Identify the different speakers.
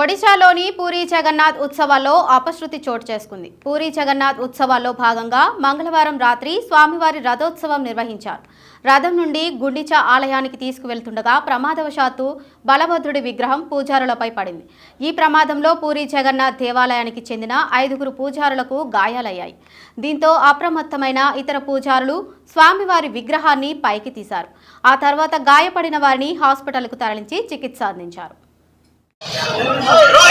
Speaker 1: ఒడిశాలోని పూరి జగన్నాథ్ ఉత్సవాల్లో అపశృతి చోటు చేసుకుంది. పూరి జగన్నాథ్ ఉత్సవాల్లో భాగంగా మంగళవారం రాత్రి స్వామివారి రథోత్సవం నిర్వహించారు. రథం నుండి గుండిచా ఆలయానికి తీసుకువెళ్తుండగా ప్రమాదవశాత్తు బలభద్రుడి విగ్రహం పూజారులపై పడింది. ఈ ప్రమాదంలో పూరి జగన్నాథ్ దేవాలయానికి చెందిన ఐదుగురు పూజారులకు గాయాలయ్యాయి. దీంతో అప్రమత్తమైన ఇతర పూజారులు స్వామివారి విగ్రహాన్ని పైకి తీశారు. ఆ తర్వాత గాయపడిన వారిని హాస్పిటల్కు తరలించి చికిత్స అందించారు. Oh, no!